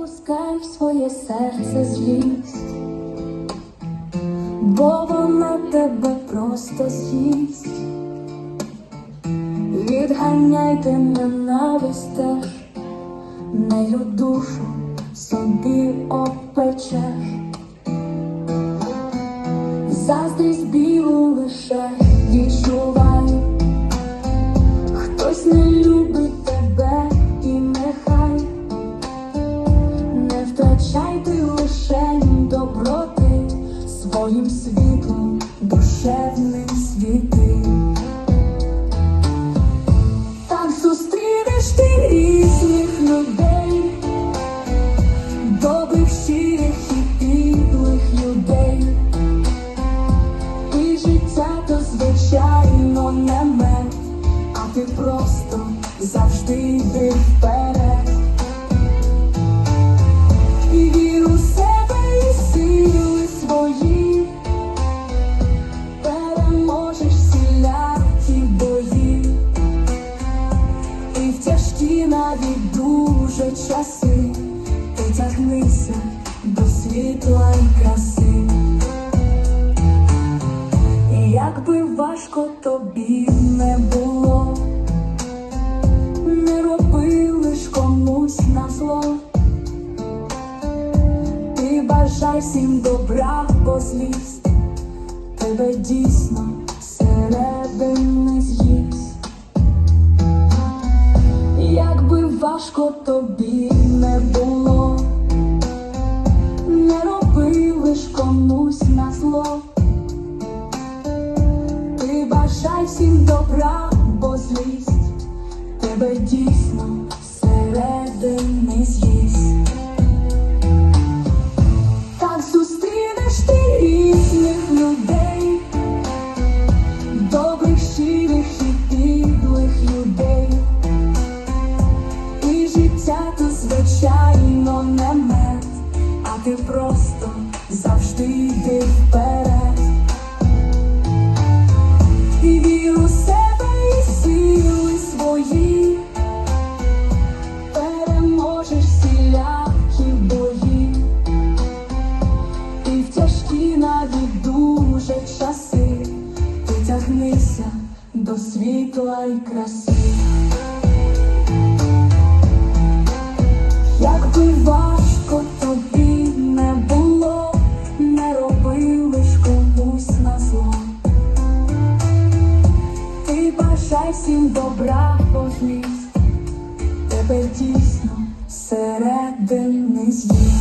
Пускай в своє серце злість, бо вона тебе просто з'їсть. Відганяйте ненависть теж, нею душу собі опечеш. Заздрість білу лише не втрачайте лише доброти своїм світлом душевним світи. Так зустрінеш ти різних людей, добрих, щирих і підлих людей. І життя то звичайно не мед, а ти просто завжди йди вперед. Тяжкі навіть дуже часи, ти тягнися до світла й краси. І як важко тобі не було, не роби лиш комусь на зло. Ти бажай всім добра, бо злість тебе дійсно середини з'їсть. Важко тобі не було, не роби лиш комусь на зло. Ти бажай всім добра, бо злість тебе дійсно ти просто завжди йди вперед. І вір у себе і сили свої, переможеш всілякі бої. І в тяжкі навіть дуже часи ти тягнися до світла й краси. Як би бажай добра, бо злість тебе дійсно середини з'їсть.